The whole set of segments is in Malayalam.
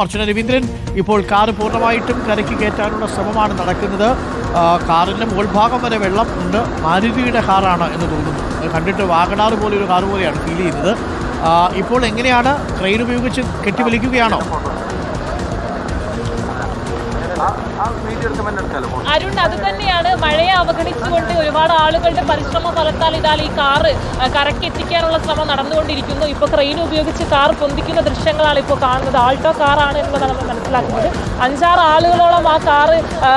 അർച്ചന രവീന്ദ്രൻ ഇപ്പോൾ കാർ പൂർണമായിട്ടും കരയ്ക്ക് കയറ്റാനുള്ള ശ്രമമാണ് നടക്കുന്നത്. കാറിന്റെ കാറിന്റെ മുകൾ ഭാഗം വരെ വെള്ളം ഉണ്ട്. മാരുതിയുടെ കാറാണ് എന്ന് തോന്നുന്നു. കണ്ടിട്ട് വാഗണാർ പോലെ ഒരു കാർ പോലെയാണ് ഫീൽ ചെയ്യുന്നത്. ഇപ്പോൾ എങ്ങനെയാണ് ട്രെയിൻ ഉപയോഗിച്ച് കെട്ടിവലിക്കുകയാണോ? അരുൺ അത് തന്നെയാണ്. മഴയെ അവഗണിച്ചുകൊണ്ട് ഒരുപാട് ആളുകളുടെ പരിശ്രമ ഫലത്താൽ ഇതാൽ ഈ കാറ് എത്തിക്കാനുള്ള ശ്രമം നടന്നുകൊണ്ടിരിക്കുന്നു. ഇപ്പോൾ ക്രെയിൻ ഉപയോഗിച്ച് കാർ പൊന്തിക്കുന്ന ദൃശ്യങ്ങളാണ് ഇപ്പോൾ കാണുന്നത്. ആൾട്ടോ കാറാണ് എന്നുള്ളതാണ് നമ്മൾ മനസ്സിലാക്കുന്നത്. അഞ്ചാറ് ആളുകളോളം ആ കാറ് ആ,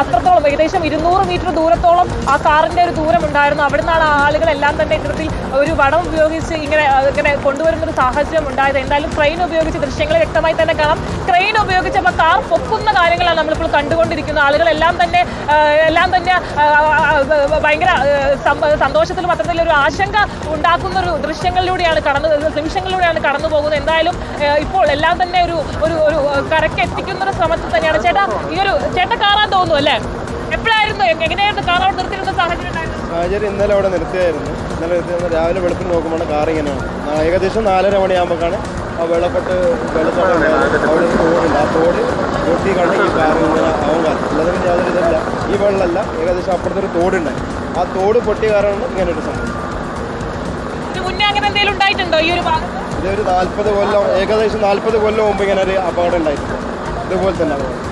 അത്രത്തോളം ഏകദേശം ഇരുന്നൂറ് മീറ്റർ ദൂരത്തോളം ആ കാറിന്റെ ഒരു ദൂരം ഉണ്ടായിരുന്നു. അവിടെ നിന്നാണ് ആ ആളുകളെല്ലാം തന്നെ ഇത്തരത്തിൽ ഒരു വടം ഉപയോഗിച്ച് ഇങ്ങനെ ഇങ്ങനെ കൊണ്ടുവരുന്ന ഒരു സാഹചര്യം ഉണ്ടായത്. എന്തായാലും ക്രെയിൻ ഉപയോഗിച്ച് ദൃശ്യങ്ങൾ വ്യക്തമായി തന്നെ കാണാം. ക്രെയിൻ ഉപയോഗിച്ച് അപ്പോൾ കാർ പൊക്കുന്ന കാര്യങ്ങളാണ് നമ്മളിപ്പോൾ കണ്ടുകൊണ്ടിരിക്കുന്നത് ആളുകളെല്ലാം തന്നെ എല്ലാം തന്നെ ഭയങ്കര സന്തോഷത്തിൽ അത്തരത്തിലൊരു ഒരു ആശങ്ക ഉണ്ടാക്കുന്ന ഒരു ദൃശ്യങ്ങളിലൂടെയാണ് കടന്നു നിമിഷങ്ങളിലൂടെയാണ് കടന്നു പോകുന്നത്. എന്തായാലും ഇപ്പോൾ എല്ലാം തന്നെ ഒരു ഒരു ഒരു കരക്ക് എത്തിക്കുന്ന ഒരു ശ്രമത്തിൽ തന്നെയാണ്. ചേട്ടാ ഈ ഒരു ചേട്ട കാറാൻ തോന്നുന്നു അല്ലേ? എപ്പോഴായിരുന്നു എങ്ങനെയായിരുന്നു കാർ അവിടെ നിർത്തിയിരുന്ന സാഹചര്യം സാഹചര്യം ഇന്നലെ അവിടെ നിർത്തിയായിരുന്നു. ഇന്നലെ നിർത്തിയത് രാവിലെ വെളുപ്പിന് നോക്കുമ്പോൾ കാർ ഇങ്ങനെയാണ് ഏകദേശം നാലര മണിയാകുമ്പോഴാണ് ആ വെള്ളപ്പെട്ട് വെള്ളത്തോടെ അവിടെ തോടില്ല ആ തോട് ഇങ്ങനെ ആവാൻ കാരണം. അല്ലാതെ പിന്നെ യാതൊരു ഇതല്ല ഈ വെള്ളമല്ല ഏകദേശം അപ്പുറത്തൊരു തോടുണ്ടായി ആ തോട് പൊട്ടിയ കാരണമാണ് ഇങ്ങനെ ഒരു സംഭവം. ഒരു ഇതൊരു നാൽപ്പത് കൊല്ലം ഏകദേശം നാൽപ്പത് കൊല്ലം മുമ്പ് ഇങ്ങനെ ഒരു അപകടം ഉണ്ടായിട്ടുണ്ട്. ഇതുപോലെ തന്നെ അപകടം.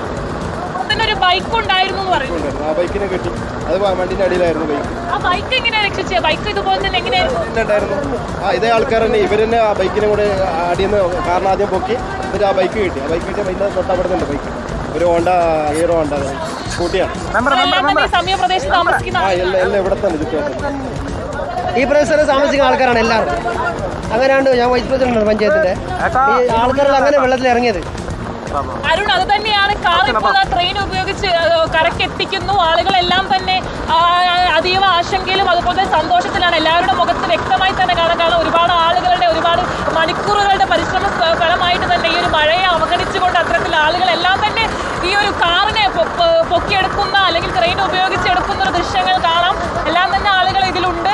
തന്നെ ഒരു ബൈക്ക് ഉണ്ടായിരുന്നു എന്ന് പറയുന്നു. ആ ബൈക്കിനെ കിട്ടി. അത് വണ്ടിന്റെ അടിയിലായിരുന്നു ബൈക്ക് ആ ബൈക്ക് എങ്ങനെയാ രക്ഷിച്ചത് ബൈക്ക് ഇതുപോലെ തന്നെ എങ്ങനെയായിരുന്നു? ഉണ്ടായിരുന്നു ആ ഇതേ ആൾക്കാർ തന്നെ ഇവർ തന്നെ ആ ബൈക്കിനെ കൂടെ അടിയിൽ നിന്ന് കാരണം ആദ്യം പൊക്കി എന്നിട്ട് ആ ബൈക്ക് കിട്ടി. ആ ബൈക്ക് കിട്ടിയ അതിന്റെ തൊട്ടപ്പെടുന്നുണ്ട് ബൈക്ക് ഒരു ഹോണ്ട ഹീറോ ഹോണ്ട സ്കൂട്ടിയാണ് എല്ലാം തന്നെ ഈ സമീപ താമസിക്കുന്ന ആ എല്ലാം എല്ലാം ഇവിടെ തന്നെ ചുറ്റും ഈ പ്രദേശത്ത് താമസിക്കുന്ന ആൾക്കാരാണ് എല്ലാവരും. അങ്ങനെയാണ് ഞാൻ വൈസ് പ്രസിഡന്റ് പഞ്ചായത്തിന്റെ ഈ ആൾക്കാരെല്ലാം അങ്ങനെ വെള്ളത്തിൽ ഇറങ്ങിയത് അരുൺ അത് തന്നെയാണ്. കാർ ഇപ്പോൾ ട്രെയിൻ ഉപയോഗിച്ച് കറക്റ്റ് എത്തിക്കുന്നു ആളുകളെല്ലാം തന്നെ അതീവ ആശങ്കയിലും അതുപോലെ തന്നെ സന്തോഷത്തിലാണ്. എല്ലാവരുടെ മുഖത്ത് വ്യക്തമായി തന്നെ കാണാൻ കാരണം ഒരുപാട് ആളുകളുടെ ഒരുപാട് മണിക്കൂറുകളുടെ പരിശ്രമ ഫലമായിട്ട് തന്നെ ഈ ഒരു മഴയെ അവഗണിച്ചുകൊണ്ട് അത്തരത്തിൽ ആളുകളെല്ലാം തന്നെ ഈ ഒരു കാറിനെ പൊക്കിയെടുക്കുന്ന അല്ലെങ്കിൽ ട്രെയിൻ ഉപയോഗിച്ച് എടുക്കുന്ന ഒരു ദൃശ്യങ്ങൾ കാണാം. എല്ലാം തന്നെ ആളുകൾ ഇതിലുണ്ട്.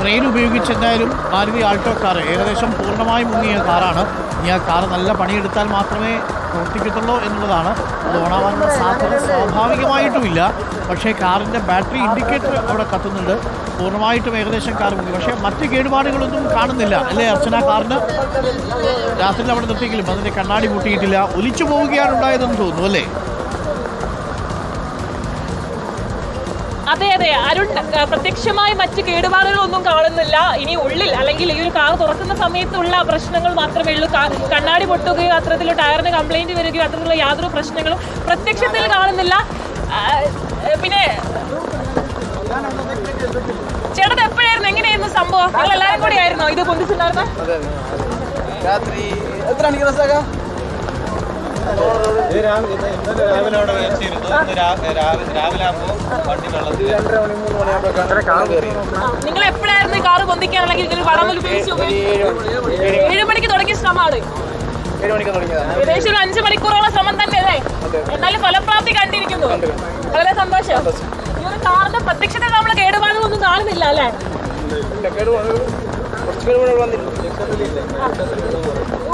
ട്രെയിൻ ഉപയോഗിച്ചെന്തായാലും മാരുതി ആൾട്ടോ കാർ ഏകദേശം പൂർണമായി മുങ്ങിയ കാറാണ് ഇനി ആ കാർ നല്ല പണിയെടുത്താൽ മാത്രമേ പ്രവർത്തിക്കത്തുള്ളൂ എന്നുള്ളതാണ്. അത് ഓണാവാനുള്ള സാധ്യത സ്വാഭാവികമായിട്ടുമില്ല. പക്ഷേ കാറിന്റെ ബാറ്ററി ഇൻഡിക്കേറ്റർ അവിടെ കത്തുന്നുണ്ട്. പൂർണമായിട്ടും ഏകദേശം കാർ മുങ്ങി. പക്ഷേ മറ്റ് കേടുപാടുകളൊന്നും കാണുന്നില്ല. അല്ലേ അർച്ചന? കാറിന് രാത്രിയിൽ അവിടെ നിർത്തിയെങ്കിലും അതിന്റെ കണ്ണാടി പൊട്ടിയിട്ടില്ല. ഒലിച്ചു പോവുകയാണ് ഉണ്ടായതെന്ന് തോന്നുന്നു അല്ലേ? അതെ അതെ. അരുൺ പ്രത്യക്ഷമായി മറ്റ് കേടുപാടുകളൊന്നും കാണുന്നില്ല. ഇനി ഉള്ളിൽ അല്ലെങ്കിൽ ഈ ഒരു കാർ തുറക്കുന്ന സമയത്തുള്ള പ്രശ്നങ്ങൾ മാത്രമേ ഉള്ളൂ. കണ്ണാടി പൊട്ടുകയോ അത്തരത്തിലോ ടയറിന് കംപ്ലൈന്റ് വരികയോ അത്തരത്തിലുള്ള യാതൊരു പ്രശ്നങ്ങളും പ്രത്യക്ഷത്തിൽ കാണുന്നില്ല. പിന്നെ ചേട്ടത് എപ്പോഴായിരുന്നു? എങ്ങനെയായിരുന്നു സംഭവം? എല്ലാവരും കൂടി ആയിരുന്നോ ഇത് പൊന്തിച്ചിട്ടുണ്ടായിരുന്നത് രാത്രി എത്ര മണിക്ക് നിങ്ങൾ എപ്പോഴായിരുന്നു ഈ കാറ് ഇങ്ങനെ വടം ഉപയോഗിച്ച് ഏഴ് മണിക്ക് തുടങ്ങിയ ശ്രമമാണ്. ഏകദേശം ഒരു അഞ്ചു മണിക്കൂറോളം ശ്രമം തന്നെ അല്ലേ? എന്നാലും ഫലപ്രാപ്തി കണ്ടിരിക്കുന്നു. വളരെ സന്തോഷം. ഈ ഒരു കാറിന്റെ പ്രത്യക്ഷത നമ്മൾ കേടുപാടുകളൊന്നും കാണുന്നില്ല അല്ലേ?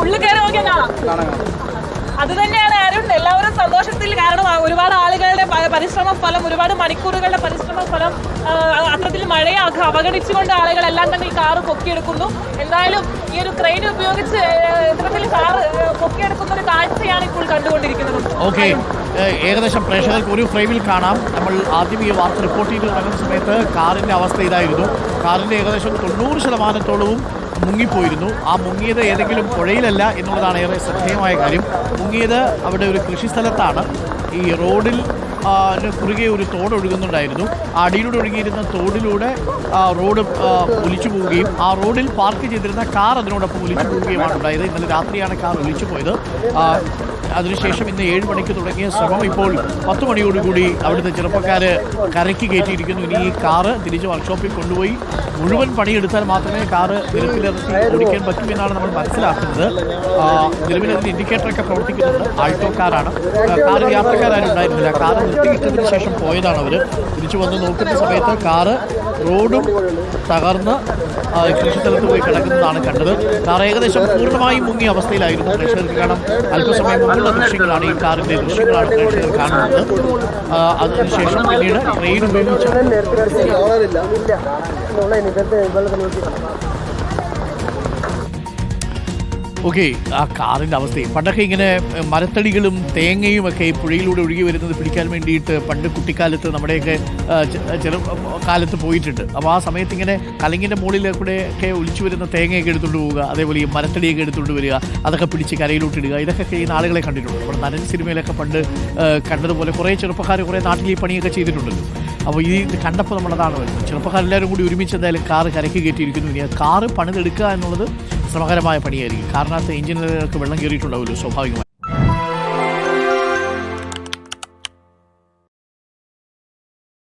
ഉള്ളു കയറി നോക്കിയാൽ കാണാം. അത് തന്നെയാണ് അരുൺ. എല്ലാവരും സന്തോഷത്തിൽ കാരണം ഒരുപാട് ആളുകളുടെ പരിശ്രമ ഫലം ഒരുപാട് മണിക്കൂറുകളുടെ പരിശ്രമ ഫലം അത്തരത്തിൽ മഴയെ അവഗണിച്ചുകൊണ്ട് ആളുകളെല്ലാം തന്നെ ഈ കാറ് പൊക്കിയെടുക്കുന്നു. എന്തായാലും ഈ ഒരു ക്രെയിൻ ഉപയോഗിച്ച് ഇത്തരത്തിൽ കാറ് പൊക്കിയെടുക്കുന്ന ഒരു കാഴ്ചയാണ് ഇപ്പോൾ കണ്ടുകൊണ്ടിരിക്കുന്നത്. ഓക്കെ ഏകദേശം പ്രേക്ഷകർക്ക് ഒരു ഫ്രെയിമിൽ കാണാം. നമ്മൾ ആദ്യം ഈ വാർത്ത റിപ്പോർട്ട് ചെയ്ത് തുടങ്ങുന്ന സമയത്ത് കാറിന്റെ അവസ്ഥ ഇതായിരുന്നു. കാറിന്റെ ഏകദേശം തൊണ്ണൂറ് ശതമാനത്തോളവും മുങ്ങിപ്പോയിരുന്നു. ആ മുങ്ങിയത് ഏതെങ്കിലും പുഴയിലല്ല എന്നുള്ളതാണ് ഏറെ ശ്രദ്ധേയമായ കാര്യം. മുങ്ങിയത് അവിടെ ഒരു കൃഷിസ്ഥലത്താണ്. ഈ റോഡിൽ കുറുകെ ഒരു തോട് ഒഴുകുന്നുണ്ടായിരുന്നു. ആ അടിയിലൂടെ ഒഴുകിയിരുന്ന തോടിലൂടെ റോഡ് ഒലിച്ചു പോവുകയും ആ റോഡിൽ പാർക്ക് ചെയ്തിരുന്ന കാർ അതിനോടൊപ്പം ഒലിച്ചു പോവുകയുമാണ് ഉണ്ടായത്. ഇന്നലെ രാത്രിയാണ് കാർ ഒലിച്ചു പോയത്. അതിനുശേഷം ഇന്ന് ഏഴ് മണിക്ക് തുടങ്ങിയ ശ്രമം ഇപ്പോൾ പത്ത് മണിയോടുകൂടി അവിടുത്തെ ചെറുപ്പക്കാർ കരയ്ക്ക് കയറ്റിയിരിക്കുന്നു. ഇനി ഈ കാറ് തിരിച്ച് വർക്ക്ഷോപ്പിൽ കൊണ്ടുപോയി മുഴുവൻ പണിയെടുത്താൽ മാത്രമേ കാറ് നിരത്തിലിറക്കി ഓടിക്കാൻ പറ്റൂ എന്നാണ് നമ്മൾ മനസ്സിലാക്കുന്നത്. നിലവിൽ ഇൻഡിക്കേറ്ററൊക്കെ പ്രവർത്തിക്കുന്നത് ആൾട്ടോ കാറാണ്. കാറ് യാത്രക്കാരും ഉണ്ടായിരുന്നില്ല. കാറ് നിർത്തിയിട്ടതിന് ശേഷം പോയതാണ് അവർ തിരിച്ചു വന്ന് നോക്കുന്ന സമയത്ത് കാറ് റോഡും തകർന്ന് കൃഷിസ്ഥലത്ത് പോയി കിടക്കുന്നതാണ് കണ്ടത്. കാർ ഏകദേശം പൂർണമായും മുങ്ങിയ അവസ്ഥയിലായിരുന്നു പ്രേക്ഷകർക്ക് കാരണം അല്പസമയം മുമ്പുള്ള ദൃശ്യങ്ങളാണ് ഈ കാറിന്റെ ദൃശ്യങ്ങളാണ് പ്രേക്ഷകർ കാണുന്നത് അതിനുശേഷം പിന്നീട് ട്രെയിൻ ഉപയോഗിച്ച് ഓക്കെ ആ കാറിന്റെ അവസ്ഥയും പണ്ടൊക്കെ ഇങ്ങനെ മരത്തടികളും തേങ്ങയും ഒക്കെ പുഴയിലൂടെ ഒഴുകി വരുന്നത് പിടിക്കാൻ വേണ്ടിയിട്ട് പണ്ട് കുട്ടിക്കാലത്ത് നമ്മുടെയൊക്കെ ചെറു കാലത്ത് പോയിട്ടുണ്ട്. അപ്പോൾ ആ സമയത്ത് ഇങ്ങനെ കലങ്ങിന്റെ മുകളിൽ കൂടെ ഒക്കെ ഒലിച്ചു വരുന്ന തേങ്ങയൊക്കെ എടുത്തുകൊണ്ട് പോവുക അതേപോലെ ഈ മരത്തടിയൊക്കെ എടുത്തുകൊണ്ട് വരിക അതൊക്കെ പിടിച്ച് കരയിലോട്ട് ഇടുക ഇതൊക്കെ ചെയ്യുന്ന ആളുകളെ കണ്ടിട്ടുണ്ട്. അപ്പോൾ നരൻ സിനിമയിലൊക്കെ പണ്ട് കണ്ടതുപോലെ കുറേ ചെറുപ്പക്കാർ കുറേ നാട്ടിൽ ഈ പണിയൊക്കെ ചെയ്തിട്ടുണ്ടല്ലോ. അപ്പോൾ ഈ കണ്ടപ്പോൾ നമ്മളതാണ് വരുന്നത്. ചെറുപ്പക്കാരെല്ലാവരും കൂടി ഒരുമിച്ച് എന്തായാലും കാറ് കരയ്ക്ക് കയറ്റിയിരിക്കുന്നു. ഇനി കാറ് പണിതെടുക്കുക എന്നുള്ളത് ശ്രമകരമായ പണിയായിരിക്കും. കാരണത്ത് എഞ്ചിനുകൾക്ക് വെള്ളം കയറിയിട്ടുണ്ടാവുമല്ലോ സ്വാഭാവികമായി.